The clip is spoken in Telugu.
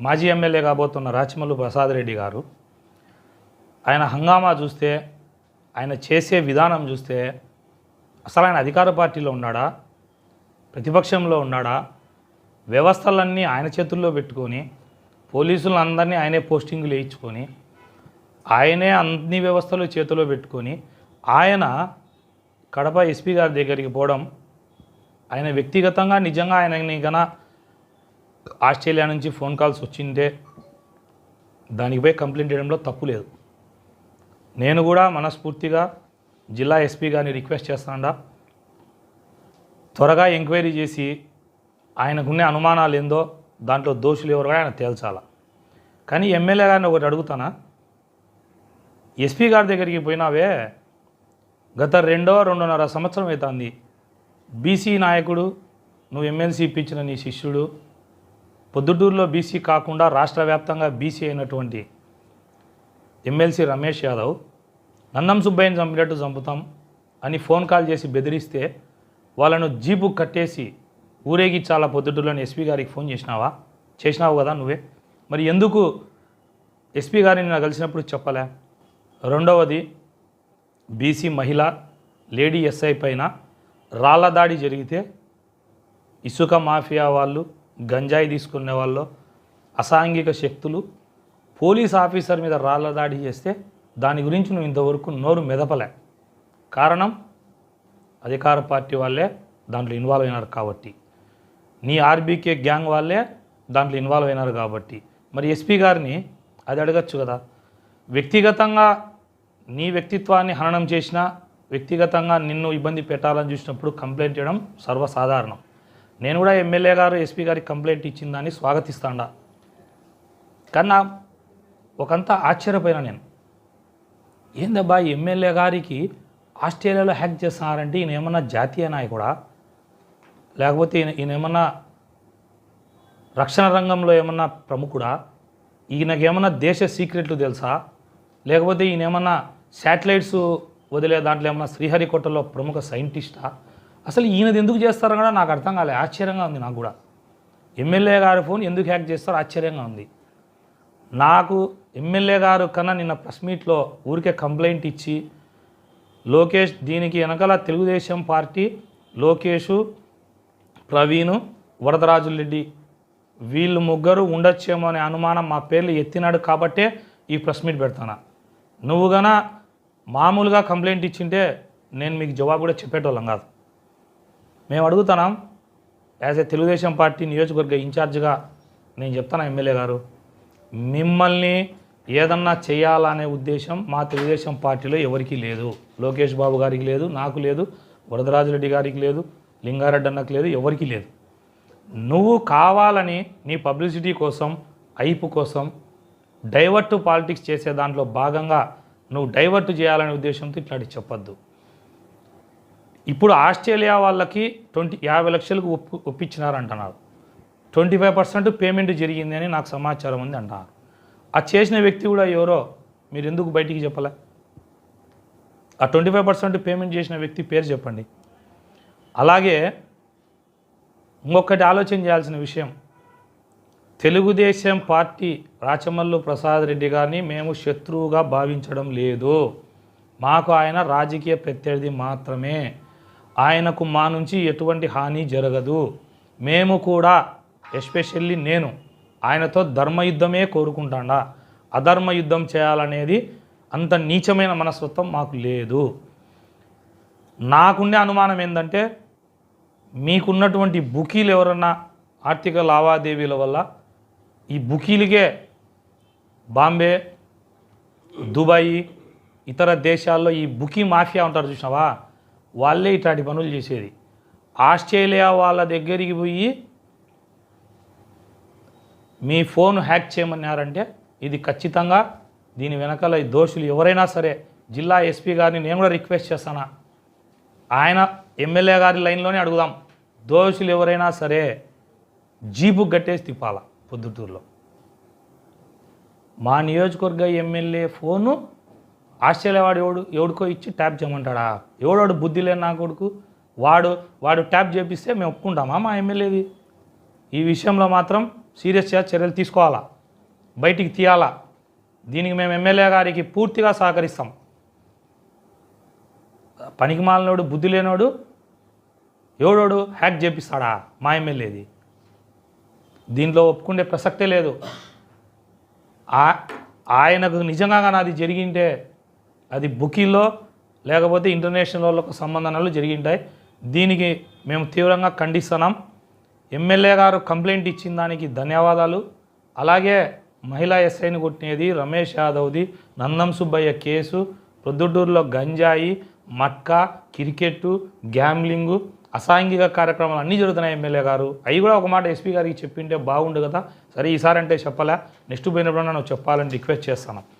మాజీ ఎమ్మెల్యే కాబోతున్న రాచమల్లు ప్రసాద్ రెడ్డి గారు ఆయన హంగామా చూస్తే ఆయన చేసే విధానం చూస్తే అసలు ఆయన అధికార పార్టీలో ఉన్నాడా? ప్రతిపక్షంలో ఉన్నాడా? వ్యవస్థలన్నీ ఆయన చేతుల్లో పెట్టుకొని పోలీసులందరినీ ఆయనే పోస్టింగులు వేయించుకొని ఆయనే అన్ని వ్యవస్థలు చేతిలో పెట్టుకొని ఆయన కడప ఎస్పీ గారి దగ్గరికి పోవడం ఆయన వ్యక్తిగతంగా నిజంగా ఆయనని గన ఆస్ట్రేలియా నుంచి ఫోన్ కాల్స్ వచ్చింటే దానికి పోయి కంప్లైంట్ చేయడంలో తప్పు లేదు. నేను కూడా మనస్ఫూర్తిగా జిల్లా ఎస్పీ గారిని రిక్వెస్ట్ చేస్తాడా. త్వరగా ఎంక్వైరీ చేసి ఆయనకున్న అనుమానాలు ఏందో దాంట్లో దోషులు ఎవరు కూడా ఆయన తేల్చాలా. కానీ ఎమ్మెల్యే గారిని ఒకటి అడుగుతానా? ఎస్పీ గారి దగ్గరికి పోయినావే గత రెండో రెండున్నర సంవత్సరం అవుతుంది. బీసీ నాయకుడు నువ్వు ఎమ్మెల్సీ ఇప్పించిన నీ శిష్యుడు పొద్దుటూరులో బీసీ కాకుండా రాష్ట్ర వ్యాప్తంగా బీసీ అయినటువంటి ఎమ్మెల్సీ రమేష్ యాదవ్ నందం సుబ్బయ్యని చంపినట్టు చంపుతాం అని ఫోన్ కాల్ చేసి బెదిరిస్తే వాళ్ళను జీపు కట్టేసి ఊరేగి చాలా పొద్దుటూరులోని ఎస్పీ గారికి ఫోన్ చేసినావా? చేసినావు కదా నువ్వే. మరి ఎందుకు ఎస్పీ గారిని నాకు కలిసినప్పుడు చెప్పలే? రెండవది బీసీ మహిళ లేడీ ఎస్ఐ పైన రాళ్ళ దాడి జరిగితే ఇసుక మాఫియా వాళ్ళు గంజాయి తీసుకునే వాళ్ళు అసాంఘిక శక్తులు పోలీస్ ఆఫీసర్ మీద రాళ్ళ దాడి చేస్తే దాని గురించి నువ్వు ఇంతవరకు నోరు మెదపలే. కారణం అధికార పార్టీ వాళ్ళే దాంట్లో ఇన్వాల్వ్ అయినారు కాబట్టి. నీ ఆర్బీకే గ్యాంగ్ వాళ్ళే దాంట్లో ఇన్వాల్వ్ అయినారు కాబట్టి. మరి ఎస్పీ గారిని అది అడగచ్చు కదా. వ్యక్తిగతంగా నీ వ్యక్తిత్వాన్ని హననం చేసినా వ్యక్తిగతంగా నిన్ను ఇబ్బంది పెట్టాలని చూసినప్పుడు కంప్లైంట్ చేయడం సర్వసాధారణం. నేను కూడా ఎమ్మెల్యే గారు ఎస్పీ గారికి కంప్లైంట్ ఇచ్చిందని స్వాగతిస్తాడా. కన్నా ఒకంత ఆశ్చర్యపోయినా నేను. ఏందబ్బా ఎమ్మెల్యే గారికి ఆస్ట్రేలియాలో హ్యాక్ చేస్తున్నారంటే ఈయన ఏమన్నా జాతీయ నాయకుడా? లేకపోతే ఈయన ఈయన ఏమన్నా రక్షణ రంగంలో ఏమన్నా ప్రముఖుడా? ఈయనకేమన్నా దేశ సీక్రెట్లు తెలుసా? లేకపోతే ఈయన ఏమన్నా శాటిలైట్స్ వదిలే దాంట్లో ఏమన్నా శ్రీహరికోటలో ప్రముఖ సైంటిస్టా? అసలు ఈయనది ఎందుకు చేస్తారో కూడా నాకు అర్థం కాలే. ఆశ్చర్యంగా ఉంది నాకు కూడా. ఎమ్మెల్యే గారి ఫోన్ ఎందుకు హ్యాక్ చేస్తారో ఆశ్చర్యంగా ఉంది. నాకు ఎమ్మెల్యే గారు కన్నా నిన్న ప్రెస్ మీట్లో ఊరికే కంప్లైంట్ ఇచ్చి లోకేష్ దీనికి వెనకాల తెలుగుదేశం పార్టీ లోకేషు ప్రవీణు వరదరాజులరెడ్డి వీళ్ళు ముగ్గురు ఉండొచ్చేమో అనే అనుమానం మా పేర్లు ఎత్తినాడు కాబట్టే ఈ ప్రెస్ మీట్ పెడతానా? నువ్వు గన మామూలుగా కంప్లైంట్ ఇచ్చింటే నేను మీకు జవాబు కూడా చెప్పేటోళ్ళం కాదు. మేము అడుగుతున్నాం యాజ్ ఏ తెలుగుదేశం పార్టీ నియోజకవర్గ ఇన్ఛార్జ్గా నేను చెప్తాను ఎమ్మెల్యే గారు మిమ్మల్ని ఏదన్నా చేయాలనే ఉద్దేశం మా తెలుగుదేశం పార్టీలో ఎవరికీ లేదు. లోకేష్ బాబు గారికి లేదు నాకు లేదు వరదరాజురెడ్డి గారికి లేదు లింగారెడ్డి అన్నకు లేదు ఎవరికీ లేదు. నువ్వు కావాలని నీ పబ్లిసిటీ కోసం ఐపు కోసం డైవర్ట్ పాలిటిక్స్ చేసే దాంట్లో భాగంగా నువ్వు డైవర్ట్ చేయాలనే ఉద్దేశంతో ఇట్లాంటి చెప్పొద్దు. ఇప్పుడు ఆస్ట్రేలియా వాళ్ళకి ట్వంటీ యాభై లక్షలకు ఒప్పు ఒప్పించినారంటున్నారు. ట్వంటీ ఫైవ్ పర్సెంట్ పేమెంట్ జరిగింది అని నాకు సమాచారం ఉంది అంటున్నారు. ఆ చేసిన వ్యక్తి కూడా ఎవరో మీరు ఎందుకు బయటికి చెప్పలే? ఆ ట్వంటీ ఫైవ్ పర్సెంట్ పేమెంట్ చేసిన వ్యక్తి పేరు చెప్పండి. అలాగే ఇంకొకటి ఆలోచన చేయాల్సిన విషయం. తెలుగుదేశం పార్టీ రాచమల్లు ప్రసాద్ రెడ్డి గారిని మేము శత్రువుగా భావించడం లేదు. మాకు ఆయన రాజకీయ ప్రత్యర్థి మాత్రమే. ఆయనకు మా నుంచి ఎటువంటి హాని జరగదు. మేము కూడా ఎస్పెషల్లీ నేను ఆయనతో ధర్మయుద్ధమే కోరుకుంటాడా. అధర్మ యుద్ధం చేయాలనేది అంత నీచమైన మనస్తత్వం మాకు లేదు. నాకుండే అనుమానం ఏంటంటే మీకున్నటువంటి బుకీలు ఎవరన్నా ఆర్థిక లావాదేవీల వల్ల ఈ బుకీలకే బాంబే దుబాయ్ ఇతర దేశాల్లో ఈ బుకీ మాఫియా ఉంటారు చూసినావా? వాళ్ళే ఇట్లాంటి పనులు చేసేది. ఆస్ట్రేలియా వాళ్ళ దగ్గరికి పోయి మీ ఫోన్ హ్యాక్ చేయమన్నారంటే ఇది ఖచ్చితంగా దీని వెనకాల ఈ దోషులు ఎవరైనా సరే జిల్లా ఎస్పీ గారిని నేను కూడా రిక్వెస్ట్ చేస్తానా? ఆయన ఎమ్మెల్యే గారి లైన్లోనే అడుగుదాం. దోషులు ఎవరైనా సరే జీపు గట్టేసి తిప్పాల పొద్దుటూరులో? మా నియోజకవర్గ ఎమ్మెల్యే ఫోను ఆస్ట్రేలియా వాడు ఎవడు ఎవడికో ఇచ్చి ట్యాప్ చేయమంటాడా? ఎవడోడు బుద్ధి లేని నా కొడుకు? వాడు వాడు ట్యాప్ చేపిస్తే మేము ఒప్పుకుంటామా మా ఎమ్మెల్యేది? ఈ విషయంలో మాత్రం సీరియస్గా చర్యలు తీసుకోవాలా? బయటికి తీయాలా? దీనికి మేము ఎమ్మెల్యే గారికి పూర్తిగా సహకరిస్తాం. పనికి మాలినోడు బుద్ధి లేనోడు ఎవడోడు హ్యాక్ చేపిస్తాడా మా ఎమ్మెల్యేది? దీంట్లో ఒప్పుకునే ప్రసక్తే లేదు. ఆయనకు నిజంగా కానీ అది జరిగింటే అది బుకీలో లేకపోతే ఇంటర్నేషనల్ వాళ్ళకు సంబంధాలు జరిగింటాయి దీనికి మేము తీవ్రంగా ఖండిస్తున్నాం. ఎమ్మెల్యే గారు కంప్లైంట్ ఇచ్చిన దానికి ధన్యవాదాలు. అలాగే మహిళా ఎస్ఐని కొట్టినది రమేష్ యాదవ్ది నందం సుబ్బయ్య కేసు ప్రొద్దుటూరులో గంజాయి మట్కా క్రికెట్టు గ్యామ్లింగు అసాంఘిక కార్యక్రమాలు అన్నీ జరుగుతున్నాయి ఎమ్మెల్యే గారు. అవి కూడా ఒక మాట ఎస్పీ గారికి చెప్పింటే బాగుండు కదా. సరే ఈసారి అంటే చెప్పలే? నెక్స్ట్ పోయినప్పుడు నువ్వు చెప్పాలని రిక్వెస్ట్ చేస్తాను.